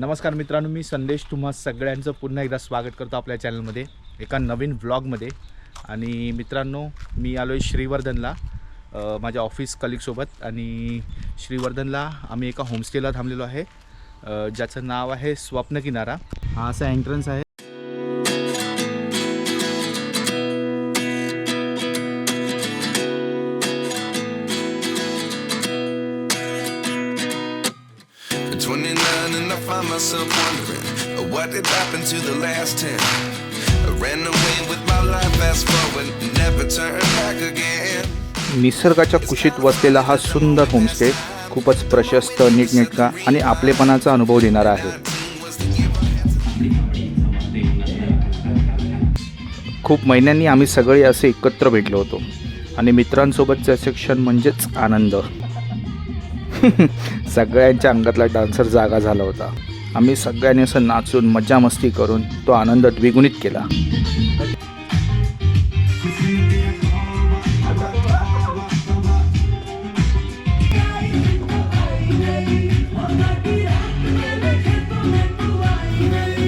नमस्कार मित्रांनो मी संदेश तुम्हा सगळ्यांचं पुन्हा एकदा स्वागत करतो आपल्या चॅनलमध्ये एका नवीन व्लॉगमध्ये. आणि मित्रांनो मी आलो आहे श्रीवर्धनला माझ्या ऑफिस कलिगसोबत आणि श्रीवर्धनला आम्ही एका होमस्टेला थांबलेलो आहे. ज्याचं नाव आहे स्वप्न किनारा हा असा एंट्रन्स आहे. 29 and I find myself wondering uh, what did happen to the last 10. I ran away with my life, fast forward, never turn back again. निसर्गाच्या कुशीत वसलेला हा सुंदर होमस्टे खूपच प्रशस्त नीटनेटका आणि आपलेपणाचा अनुभव देणारा आहे खूप महिन्यांनी आम्ही सगळे असे एकत्र भेटलो होतो आणि मित्रांसोबतचे असे क्षण म्हणजेच आनंद सगळ्यांच्या अंगातला डान्सर जागा झाला होता. आम्ही सगळ्यांनी असं नाचून मजा मस्ती करून तो आनंद द्विगुणित केला.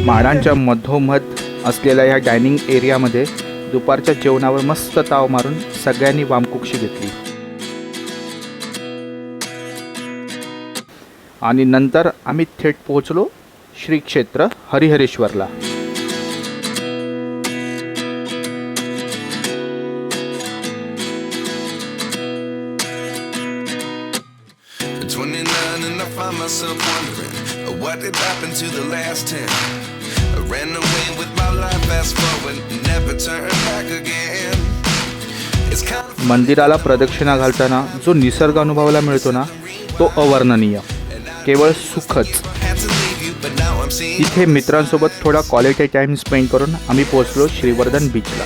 माडांच्या मधोमध असलेल्या या डायनिंग एरियामध्ये दुपारच्या जेवणावर मस्त ताव मारून सगळ्यांनी वामकुक्षी घेतली. आणि नंतर आम्ही थेट पोहोचलो श्री क्षेत्र हरिहरेश्वरला. मंदिराला प्रदक्षिणा घालताना जो निसर्ग अनुभवाला मिळतो ना तो अवर्णनीय. केवळ सुखच. इथे मित्रांसोबत थोडा क्वालिटी टाइम स्पेंड करून आम्ही पोहोचलो श्रीवर्धन बीचला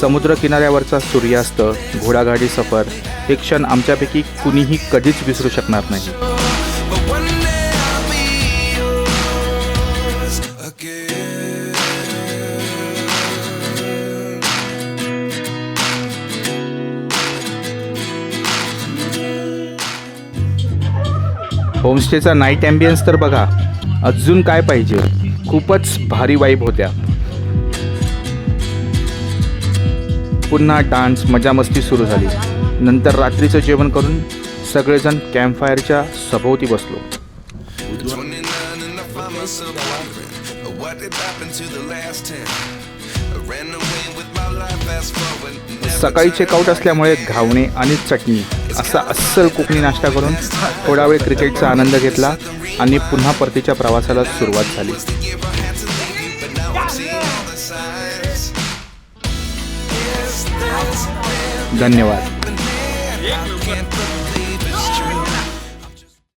समुद्र किनाऱ्यावरचा सूर्यास्त घोडागाडी सफर हे क्षण आमच्यापैकी कुणीही कधीच विसरू शकणार नाही. होमस्टेचा नाईट ॲम्बियन्स तर बघा अजून काय पाहिजे? खूपच भारी वाईब होत्या. पुन्हा डान्स मजामस्ती सुरू झाली. नंतर रात्रीचं जेवण करून सगळेजण कॅम्पफायरच्या सभोवती बसलो. सकाळी चेकआउट असल्यामुळे घावणे आणि चटणी. असा अस्सल कोकणी नाश्ता करून थोडा वेळ क्रिकेटचा आनंद घेतला आणि पुन्हा परतीच्या प्रवासाला सुरुवात झाली. धन्यवाद.